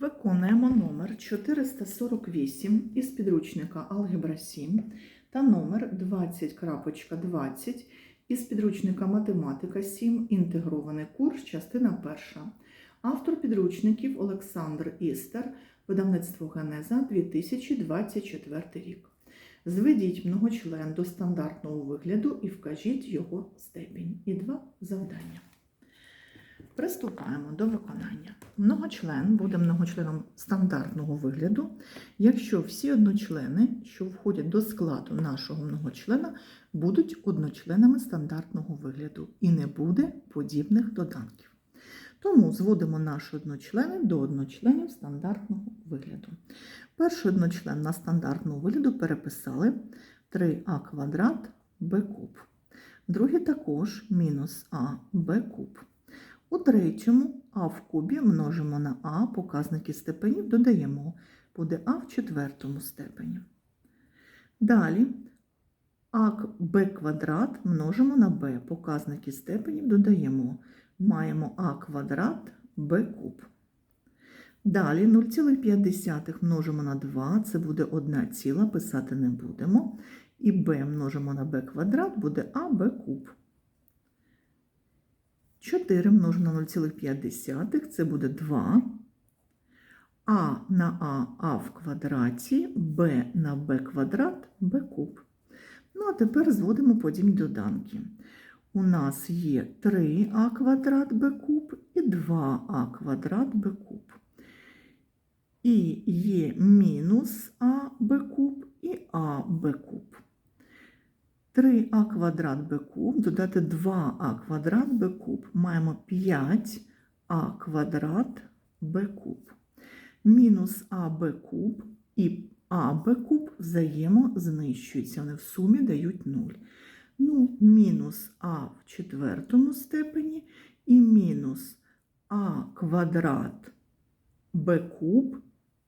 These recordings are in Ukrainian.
Виконуємо номер 448 із підручника Алгебра 7 та номер 20.20 із підручника Математика 7. Інтегрований курс, частина 1. Автор підручників Олександр Істер, видавництво Генеза 2024 рік. Зведіть многочлен до стандартного вигляду і вкажіть його степінь. І два завдання. Приступаємо до виконання. Многочлен буде многочленом стандартного вигляду, якщо всі одночлени, що входять до складу нашого многочлена, будуть одночленами стандартного вигляду і не буде подібних доданків. Тому зводимо наші одночлени до одночленів стандартного вигляду. Перший одночлен на стандартного вигляду переписали 3а квадрат b куб. Другий також мінус а b куб. У третьому а в кубі множимо на а, показники степенів додаємо, буде а в четвертому степені. Далі а b квадрат множимо на b, показники степенів додаємо. Маємо а квадрат b куб. Далі 0,5 множимо на 2, це буде 1 ціла, писати не будемо. І b множимо на b квадрат, буде а b куб. 4 множимо на 0,5, це буде 2. А на А А в квадраті, Б на Б квадрат, Б куб. Ну, а тепер зводимо подібні доданки. У нас є 3а квадрат Б куб і 2а квадрат Б куб. І є мінус а Б куб і а Б куб. 3а квадрат b куб, додати 2а квадрат b куб. Маємо 5а квадрат b куб. Мінус аб куб і аб куб взаємознищуються. Вони в сумі дають 0. Ну, мінус а в четвертому степені і мінус а квадрат b куб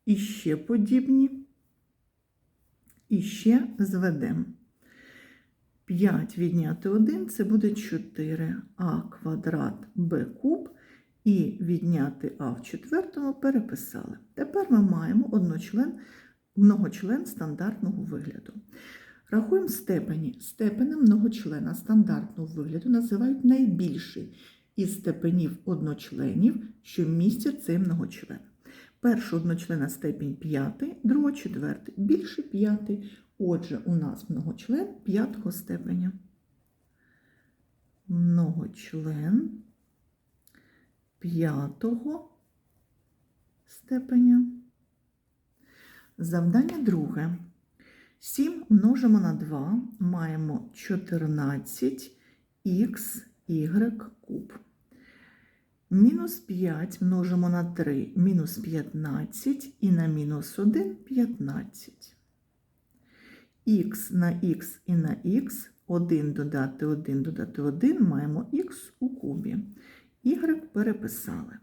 і ще подібні. І ще зведемо. 5 відняти 1 це буде 4а квадрат b куб. І відняти а в четвертому переписали. Тепер ми маємо одночлен, многочлен стандартного вигляду. Рахуємо степені. Степенем многочлена стандартного вигляду називають найбільший із степенів одночленів, що містять цей многочлен. Перший одночлена степінь 5, другий четвертий, більше п'ятий. Отже, у нас многочлен п'ятого степеня. Многочлен п'ятого степеня. Завдання друге. 7 множимо на 2, маємо 14х y куб. Мінус 5 множимо на 3, мінус 15 і на мінус 1 15 х на х і на х, 1 додати 1 додати 1, маємо х у кубі. Y переписали.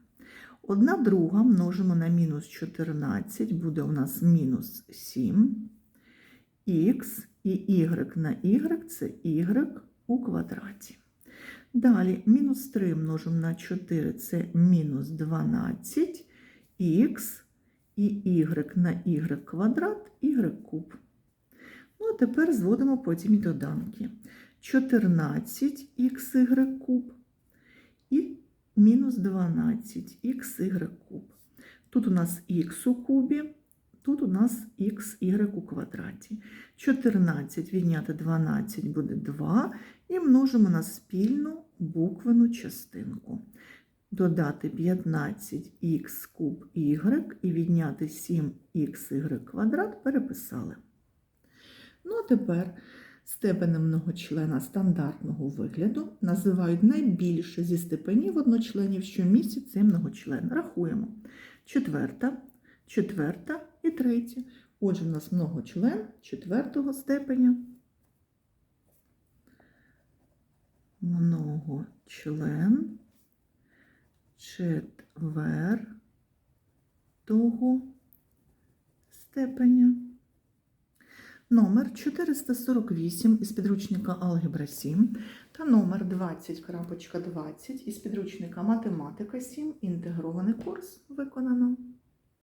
Одна друга множимо на мінус 14, буде у нас мінус 7. Х і y на y це y у квадраті. Далі мінус 3 множимо на 4 це мінус 12, х і y на y квадрат, y куб. Ну, а тепер зводимо потім доданки. 14х куб і мінус 12х куб. Тут у нас х у кубі, тут у нас xy у квадраті. 14 відняти 12 буде 2 і множимо на спільну буквену частинку. Додати 15х куб y і відняти 7xy квадрат переписали. Ну, а тепер степенем многочлена стандартного вигляду називають найбільше зі степенів одночленів, що містять цей многочлен. Рахуємо. Четверта, четверта і третя. Отже, в нас многочлен четвертого степеня. Многочлен четвертого степеня. Номер 448 із підручника Алгебра 7 та номер 20.20 із підручника Математика 7. Інтегрований курс виконано.